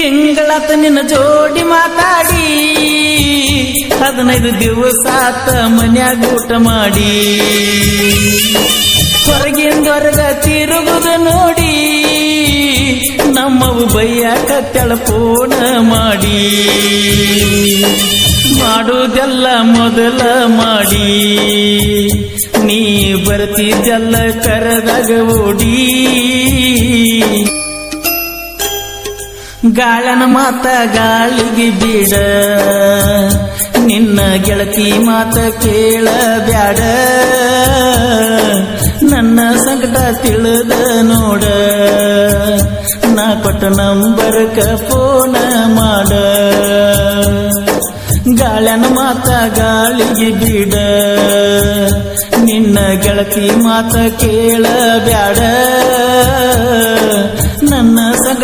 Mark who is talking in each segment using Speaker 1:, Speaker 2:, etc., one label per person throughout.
Speaker 1: ತಿಂಗಳತ ನಿನ್ನ ಜೋಡಿ ಮಾತಾಡಿ, ಹದಿನೈದು ದಿವಸ ಮನ್ಯಾಗ ಊಟ ಮಾಡಿ. ಹೊರಗಿಂದೊರಗ ತಿರುಗುದು ನೋಡಿ, ನಮ್ಮವು ಬೈಯಾಕ ತೆಳಪೋಣ ಮಾಡಿ. ಮಾಡುವುದೆಲ್ಲ ಮೊದಲ ಮಾಡಿ. ನೀ ಬರ್ತಿದ್ದೆಲ್ಲ ಕರೆದಾಗ ಓಡಿ. ಗಾಳನ ಮಾತ ಗಾಳಿಗೆ ಬಿಡ. ನಿನ್ನ ಗೆಳತಿ ಮಾತ ಕೇಳ ಬ್ಯಾಡ ನನ್ನ ಸಂಕಟ ತಿಳಿದ ನೋಡ. ನಾ ಕೊಟ್ಟ ನಂಬರ್ಕ ಫೋನ ಮಾಡ. ಗಾಳನ ಮಾತ ಗಾಳಿಗೆ ಬಿಡ. ನಿನ್ನ ಗೆಳತಿ ಮಾತ ಕೇಳ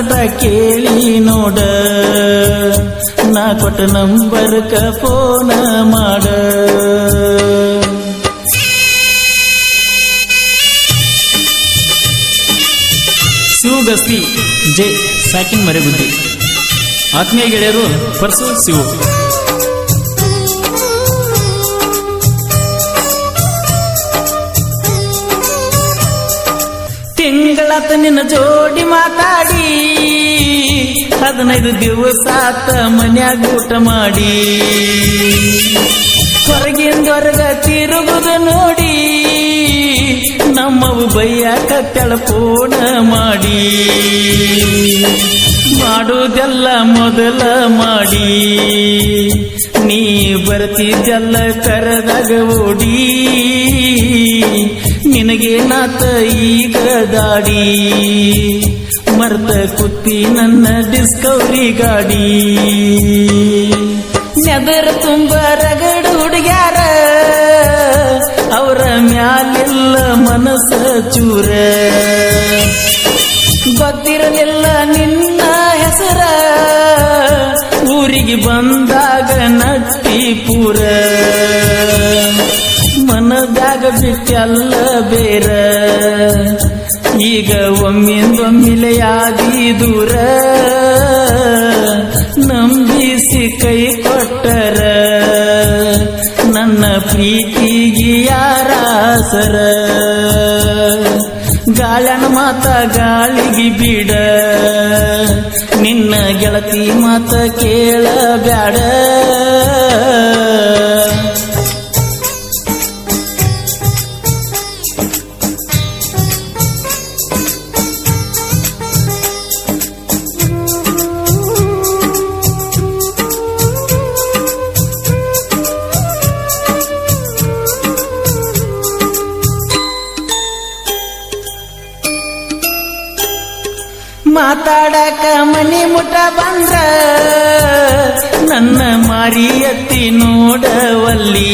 Speaker 1: ಬ್ಯಾಡ ಕೇಳಿ ನೋಡ. ನಾ ಕೊಟ್ಟ ಕ ಫೋನ ಮಾಡ. ಶಿವಗಸ್ತಿ, ಜೆ ಸಾಕಿನ್ ಮರೆಬುದ್ಧಿ ಆತ್ಮೀಯ ಗೆಳೆಯರು ಪರ್ಸು ಶಿವು. ತಿಂಗಳತ ನಿನ್ನ ಜೋಡಿ ಮಾತಾಡಿ. ಹದಿನೈದು ದಿವಸ ಆತ ಮನ್ಯಾಗ ಊಟ ಮಾಡಿ. ಹೊರಗಿಂದ ಹೊರಗ ತಿರುಗುದು ನೋಡಿ. ನಮ್ಮವು ಬೈಯಾಕ ತೆಳಪೋಣ ಮಾಡಿ. ಮಾಡುವುದೆಲ್ಲ ಮೊದಲ ಮಾಡಿ. ನೀ ಬರ್ತಿದ್ದೆಲ್ಲ ಕರೆದಾಗ ಓಡಿ. ನಿನಗೇನಾತ ಈಗ ದಾಡಿ? ಮರ್ತ ಕುತ್ತಿ ನನ್ನ ಡಿಸ್ಕವರಿ ಗಾಡಿ. ನೆದರ ತುಂಬ ರಗಡು ಹುಡುಗ್ಯಾರ, ಅವರ ಮ್ಯಾಲೆಲ್ಲ ಮನಸ್ಸ ಚೂರ. ಗೊತ್ತಿರಲಿಲ್ಲ ನಿನ್ನ ಹೆಸರ, ಊರಿಗೆ ಬಂದಾಗ ನಟ್ಟಿ ಪೂರ. ಮನದಾಗ ಬಿಟ್ಟಲ್ಲ ಬೇರ. ಈಗ ಒಮ್ಮಿಂದೊಮ್ಮಿಲೆಯಾದಿ ದೂರ. ನಂಬಿಸಿ ಕೈ ಕೊಟ್ಟರ. ನನ್ನ ಪ್ರೀತಿಗೆ ಯಾರಾಸರ ಗಾಳನ ಮಾತ ಗಾಳಿಗೆ ಬಿಡ. ನಿನ್ನ ಗೆಳತಿ ಮಾತ ಕೇಳ ಮಾತಾಡಕ ಮನಿ ಮುಟ ಬಂದ್ರ ನನ್ನ ಮಾರಿಯತ್ತಿ ನೋಡವಲ್ಲಿ.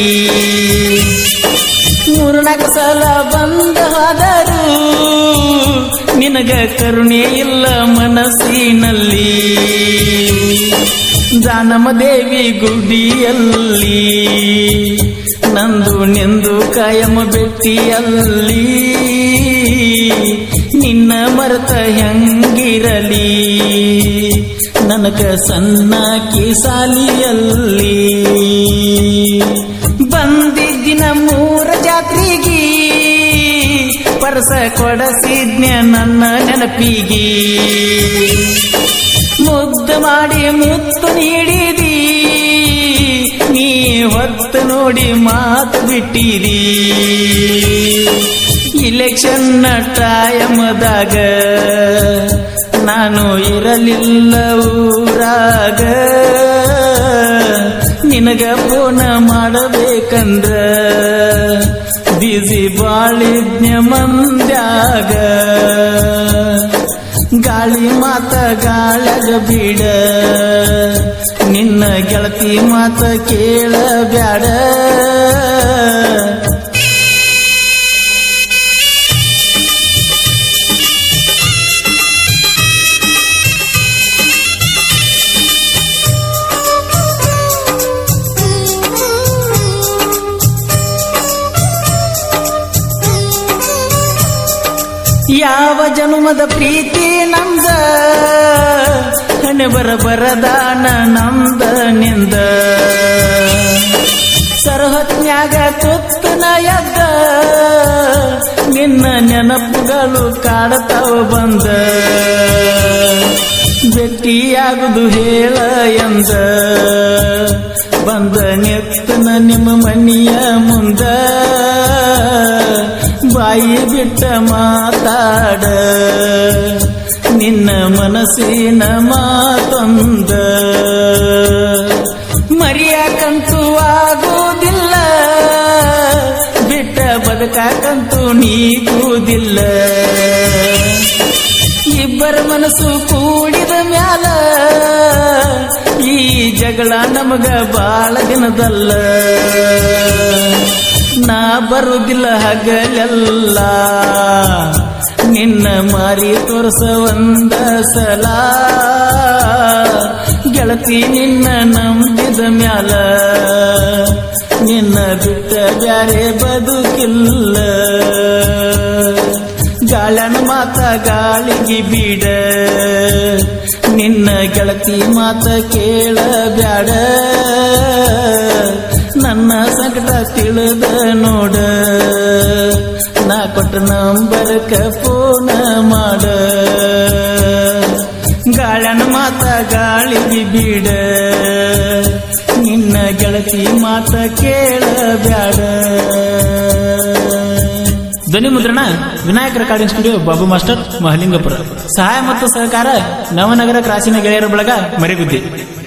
Speaker 1: ಮೂರ್ನಾಲ್ಕು ಸಲ ಬಂದ ಹೋದರು, ನಿನಗ ಕರುಣೆ ಇಲ್ಲ ಮನಸ್ಸಿನಲ್ಲಿ. ಜಾನಮ ದೇವಿ ಗುಡಿಯಲ್ಲಿ ನಂದು ನಿಂದು ಕಾಯಮ ಬೆಟ್ಟಿಯಲ್ಲಿ. ನಿನ್ನ ಮರೆತ ಹೆಂಗಿರಲಿ ನನಗ ಸಣ್ಣಕಿ ಸಾಲಿಯಲ್ಲಿ ಬಂದಿದ್ದಿನ ಮೂರ ಜಾತ್ರೆಗಿ ಪರಸ ಕೊಡಸಿದ್ನ ನನ್ನ ನೆನಪಿಗೆ. ಮುದ್ದು ಮಾಡಿ ಮುತ್ತು ನೀಡಿದಿ. ನೀ ಹೊತ್ತು ನೋಡಿ ಮಾತು ಬಿಟ್ಟಿದಿ. ಇಲೆಕ್ಷನ್ ಟೈಮದಾಗ ನಾನು ಇರಲಿಲ್ಲ ಊರಾಗ. ನಿನಗ ಫೋನ ಮಾಡಬೇಕಂದ್ರ ಬಿಸಿ ಬಾಳಿದ್ನ್ಯ ಮಂದ್ಯಾಗ. ಗಾಳಿ ಮಾತ ಗಾಳಗ ಬಿಡ. ನಿನ್ನ ಗೆಳತಿ ಮಾತ ಕೇಳ ಯಾವ ಜನುಮದ ಪ್ರೀತಿ ನಮ್ದ? ಹಣೆ ಬರ ಬರದಾನ ನಂದ ನಿಂದ? ಸರಹತ್ನ್ಯಾಗ ತುತ್ತನ ಎದ್ದ? ನಿನ್ನ ನೆನಪುಗಳು ಕಾಡ್ತಾವ ಬಂದ? ಭೇಟಿಯಾಗುದು ಹೇಳ ಎಂದ? ಬಂದ ನೆತ್ತನ ನಿಮ್ಮ ಮನೆಯ ಮುಂದ? ಬಾಯಿ ಬಿಟ್ಟ ಮಾತಾಡ. ನಿನ್ನ ಮನಸ್ಸಿನ ಮಾತೊಂದ. ಮರಿಯಾಕಂತೂ ಆಗುವುದಿಲ್ಲ. ಬಿಟ್ಟ ಬದುಕಾಕಂತೂ ನೀಗುವುದಿಲ್ಲ. ಇಬ್ಬರ ಮನಸ್ಸು ಕೂಡಿದ ಮ್ಯಾಲ. ಈ ಜಗಳ ನಮಗ ಬಾಳ ದಿನದಲ್ಲ. ನಾ ಬರುದಿಲ್ಲ ಹಗಲೆಲ್ಲ. ನಿನ್ನ ಮಾರಿ ತೋರಿಸ ಒಂದ ಸಲ. ಗೆಳತಿ ನಿನ್ನ ನಂಬಿದ ಮ್ಯಾಲ. ನಿನ್ನ ಬಿಟ್ಟ ಬ್ಯಾರೆ ಬದುಕಿಲ್ಲ. ಗಾಳನ ಮಾತ ಗಾಳಿಗೆ ಬೀಡ. ನಿನ್ನ ಗೆಳತಿ ಮಾತ ಕೇಳ ಬ್ಯಾಡ ನನ್ನ ಸಂಕಟ ತಿಳಿದ ನೋಡ. ನಾ ಕೊಟ್ಟ ನಂಬರ್ಕ ಫೋನ ಮಾಡ. ಗಾಳನ ಮಾತ ಗಾಳಿಗೆ ಬಿಡ. ನಿನ್ನ ಗೆಳತಿ ಮಾತ ಕೇಳ ಬ್ಯಾಡ ಧ್ವನಿ ಮುದ್ರಣ, Vinayaka recording studio Babu master, Mahalingapura. ಸಹಾಯ ಮತ್ತು ಸಹಕಾರ ನವನಗರ ಕ್ರಾಸಿನ ಗೆಳೆಯರ ಬಳಗ ಮರಿಗುದ್ದಿ.